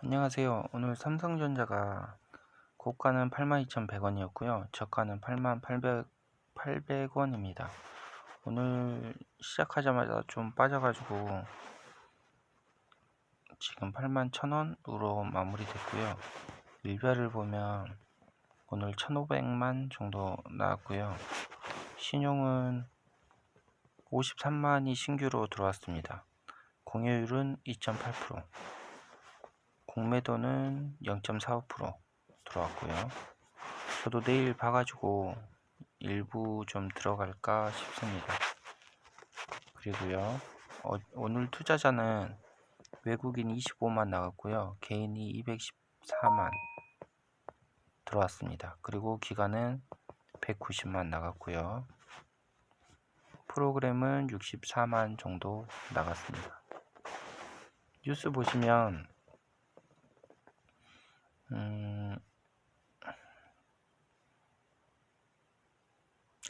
안녕하세요. 오늘 삼성전자가 고가는 82,100원이었고요. 저가는 88,800, 800원입니다. 오늘 시작하자마자 좀 빠져가지고 지금 81,000원으로 마무리됐고요. 일별을 보면 오늘 1,500만 정도 나왔고요. 신용은 53만이 신규로 들어왔습니다. 공여율은 2.8%. 공매도는 0.45% 들어왔고요. 저도 내일 봐가지고 일부 좀 들어갈까 싶습니다. 그리고요. 어, 오늘 투자자는 외국인 25만 나갔고요. 개인이 214만 들어왔습니다. 그리고 기간은 190만 나갔고요. 프로그램은 64만 정도 나갔습니다. 뉴스 보시면 음,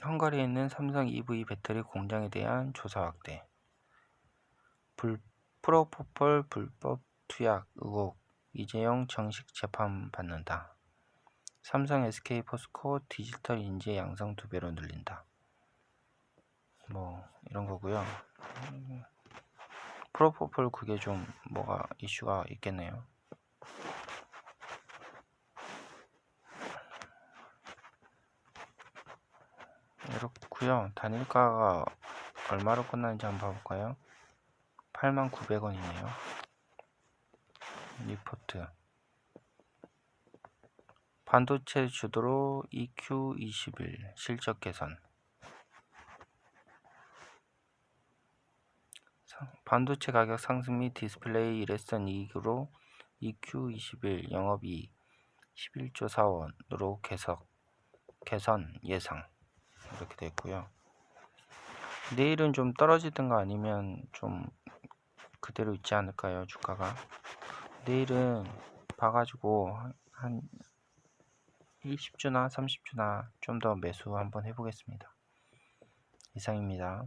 헝가리에 있는 삼성 EV 배터리 공장에 대한 조사 확대. 불, 프로포폴 불법 투약 의혹 이재용 정식 재판 받는다. 삼성 SK 포스코 디지털 인재 양성 두 배로 늘린다. 뭐 이런 거고요. 음, 프로포폴 그게 좀 뭐가 이슈가 있겠네요. 이렇고요. 단일가가 얼마로 끝나는지 한번 봐볼까요? 89,000원이네요. 리포트. 반도체 주도로 EQ21 실적 개선. 상- 반도체 가격 상승 및 디스플레이 일회성 이익으로 EQ21 영업이익 11조 4원으로 개석, 개선 예상. 이렇게 됐고요. 내일은 좀 떨어지든가 아니면 좀 그대로 있지 않을까요? 주가가. 내일은 봐가지고 한 20주나 30주나 좀 더 매수 한번 해보겠습니다. 이상입니다.